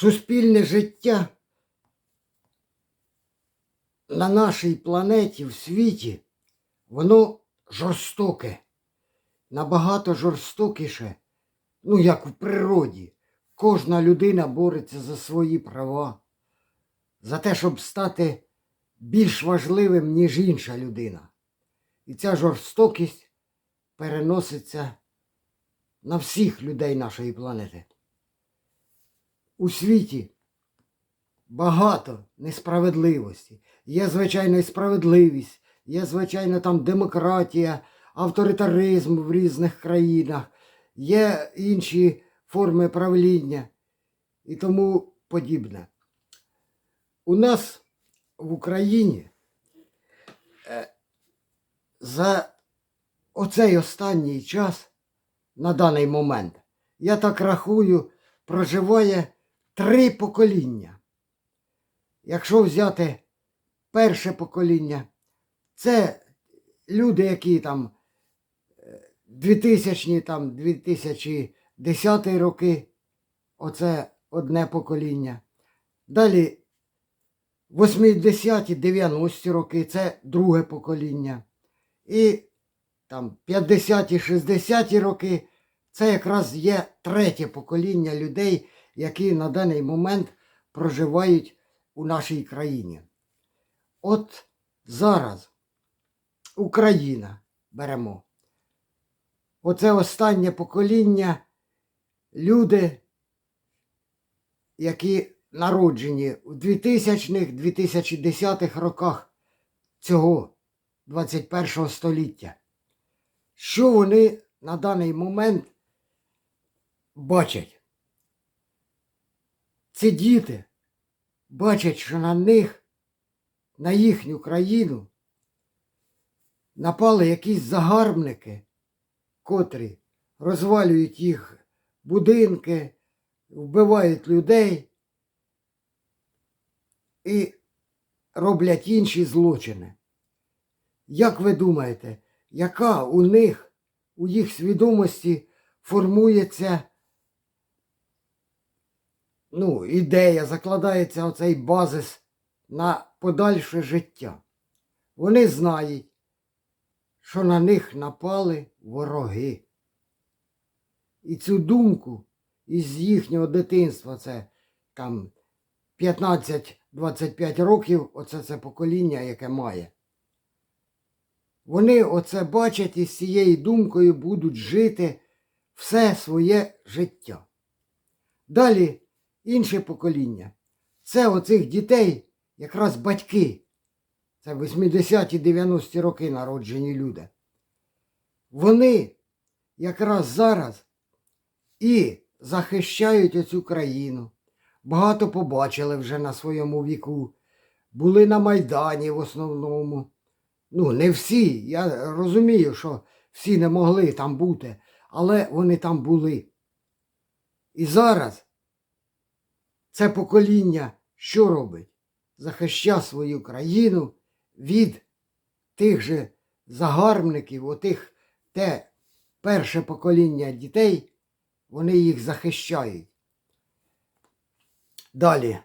суспільне життя на нашій планеті, в світі, воно жорстоке, набагато жорстокіше, ну як в природі. Кожна людина бореться за свої права, за те, щоб стати більш важливим, ніж інша людина. І ця жорстокість переноситься на всіх людей нашої планети. У світі багато несправедливості. Є, звичайно, і справедливість, є, звичайно, там демократія, авторитаризм в різних країнах, є інші форми правління і тому подібне. У нас в Україні е, за оцей останній час на даний момент, я так рахую, проживає три покоління. Якщо взяти перше покоління, це люди, які там е, 2000 там 2010 роки, оце одне покоління. Далі 80-ті, 90-ті роки це друге покоління. І там 50-ті, 60-ті роки це якраз є третє покоління людей, які на даний момент проживають у нашій країні. От зараз Україна беремо. Оце останнє покоління люди, які народжені у 2000-х, 2010-х роках цього 21 століття. Що вони на даний момент бачать? Ці діти бачать, що на них, на їхню країну напали якісь загарбники, котрі розвалюють їх будинки, вбивають людей і роблять інші злочини. Як ви думаєте, яка у них, у їх свідомості формується ну, ідея, закладається оцей базис на подальше життя? Вони знають, що на них напали вороги. І цю думку із їхнього дитинства, це там 15-25 років, оце це покоління, яке має. Вони оце бачать і з цією думкою будуть жити все своє життя. Далі інше покоління. Це оцих дітей якраз батьки. Це 80-ті 90-ті роки народжені люди. Вони якраз зараз і захищають оцю країну. Багато побачили вже на своєму віку. Були на Майдані в основному. Ну, не всі. Я розумію, що всі не могли там бути, але вони там були. І зараз це покоління що робить? Захищає свою країну від тих же загарбників, отих те перше покоління дітей, вони їх захищають. Далі,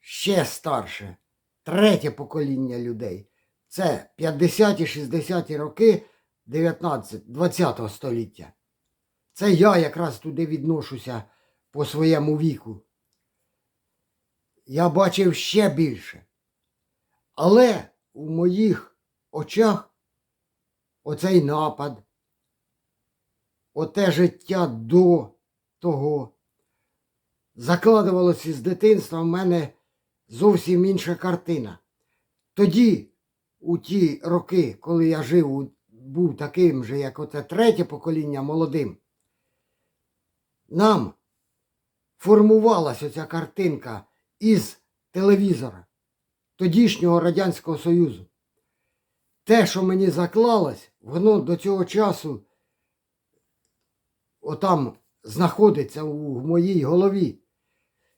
ще старше, третє покоління людей. Це 50-ті, 60-ті роки 19-20 століття. Це я якраз туди відношуся по своєму віку. Я бачив ще більше. Але у моїх очах оцей напад, оте життя до того закладувалося з дитинства в мене зовсім інша картина. Тоді, у ті роки, коли я жив, був таким же, як оце третє покоління молодим, нам формувалася ця картинка із телевізора тодішнього Радянського Союзу. Те, що мені заклалось, воно до цього часу отам знаходиться в моїй голові.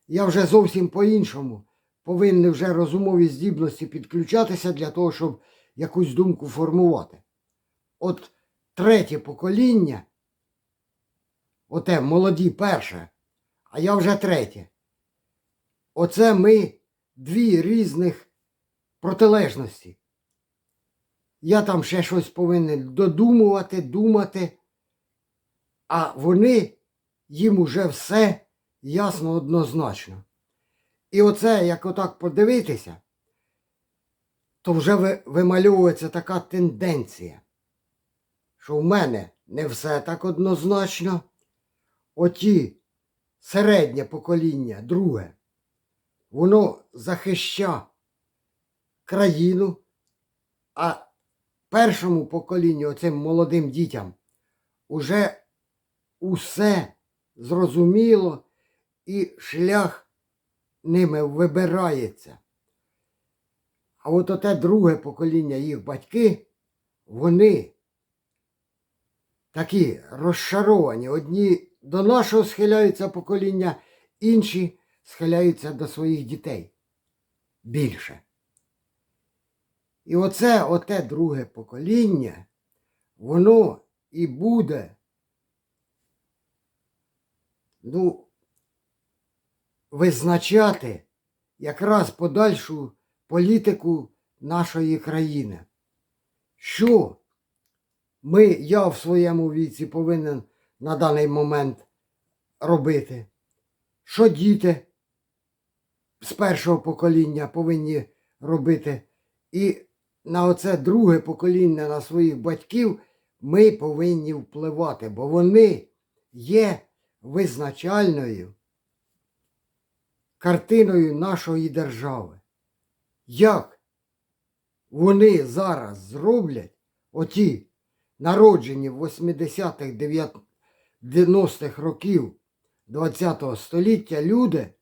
Я вже зовсім по-іншому повинен вже розумові здібності підключатися для того, щоб якусь думку формувати. От третє покоління, оте молоді перше, а я вже третє. Оце ми дві різних протилежності. Я там ще щось повинен додумувати, думати, а вони їм уже все ясно однозначно. І оце, як отак подивитися, то вже вимальовується така тенденція, що в мене не все так однозначно. Оті середнє покоління, друге, воно захища країну, а першому поколінню, оцим молодим дітям, уже усе зрозуміло і шлях ними вибирається. А от оте друге покоління їх батьки, вони такі розшаровані. Одні до нашого схиляються покоління, інші схиляються до своїх дітей. Більше. І оце оте друге покоління, воно і буде, ну, визначати якраз подальшу політику нашої країни. Що ми, я в своєму віці повинен на даний момент робити? Що діти з першого покоління повинні робити? І на оце друге покоління, на своїх батьків, ми повинні впливати, бо вони є визначальною картиною нашої держави. Як вони зараз зроблять оті народжені в 80-х, 90-х років ХХ століття люди,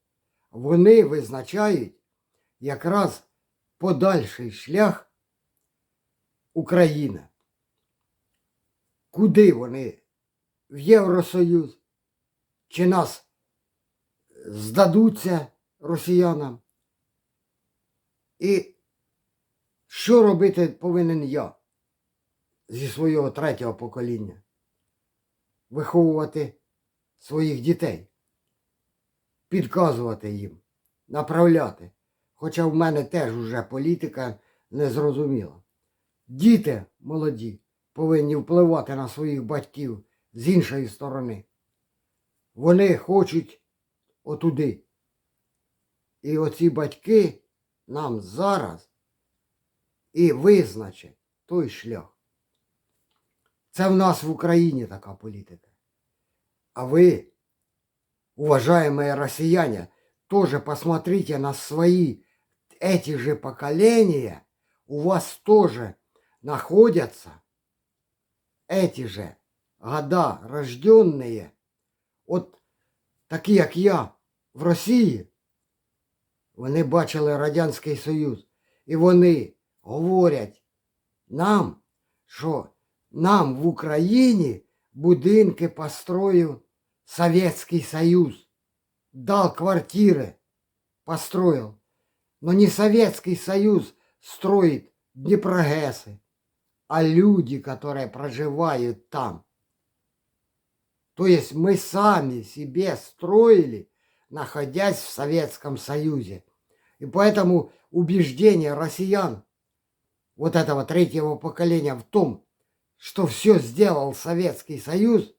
вони визначають якраз подальший шлях України. Куди вони? В Євросоюз? Чи нас здадуться росіянам? І що робити повинен я зі свого третього покоління? Виховувати своїх дітей, підказувати їм, направляти. Хоча в мене теж уже політика незрозуміла. Діти молоді повинні впливати на своїх батьків з іншої сторони. Вони хочуть отуди. І оці батьки нам зараз і визначать той шлях. Це в нас в Україні така політика. А вы, уважаемые россияне, тоже посмотрите на свои эти же поколения. У вас тоже находятся эти же года рожденные. От такі, як я, в Росії, вони бачили Радянський Союз. І вони говорять нам, що нам в Україні будинки построил Советский Союз. Дал квартиры, построил. Но не Советский Союз строит Днепрогэсы, а люди, которые проживают там. То есть мы сами себе строили, находясь в Советском Союзе. И поэтому убеждение россиян вот этого третьего поколения в том, что все сделал Советский Союз,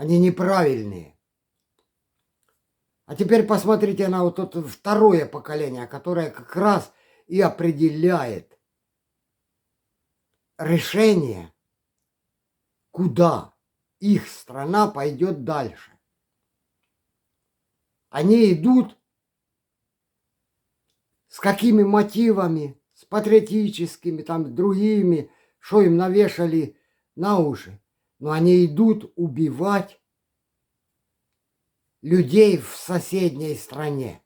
они неправильные. А теперь посмотрите на вот это второе поколение, которое как раз и определяет решение, куда их страна пойдет дальше. Они идут с какими мотивами, с патриотическими, там, другими, что им навешали на уши. Но они идут убивать людей в соседней стране.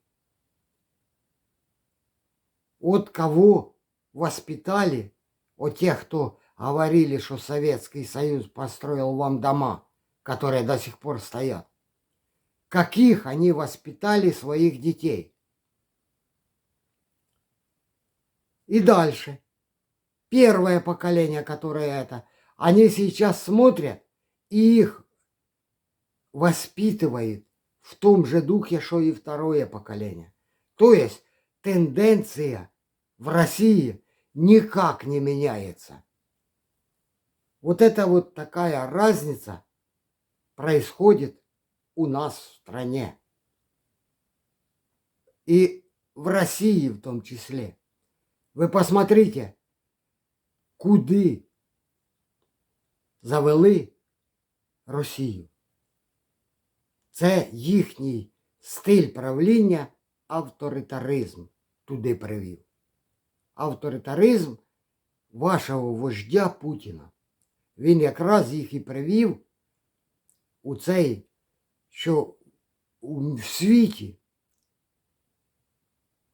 От кого воспитали, от тех, кто говорили, что Советский Союз построил вам дома, которые до сих пор стоят. Каких они воспитали своих детей. И дальше. Первое поколение, которое это, они сейчас смотрят и их воспитывают в том же духе, что и второе поколение. То есть тенденция в России никак не меняется. Вот это вот такая разница происходит у нас в стране. И в России в том числе. Ви посмотрите, куди завели Росію. Це їхній стиль правління, авторитаризм туди привів. Авторитаризм вашого вождя Путіна. Він якраз їх і привів у цей, що в світі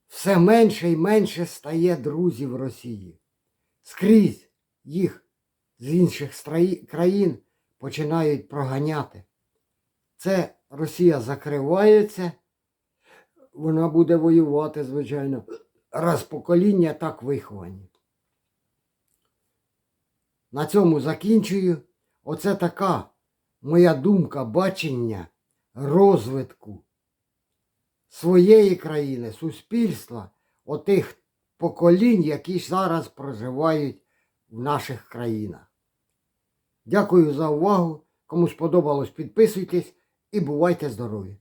все менше і менше стає друзів Росії. Скрізь їх з інших країн починають проганяти. Це Росія закривається, вона буде воювати, звичайно, раз покоління так виховані. На цьому закінчую. Оце така моя думка бачення розвитку своєї країни, суспільства, отих поколінь, які зараз проживають в наших країнах. Дякую за увагу. Кому сподобалось, підписуйтесь і бувайте здорові!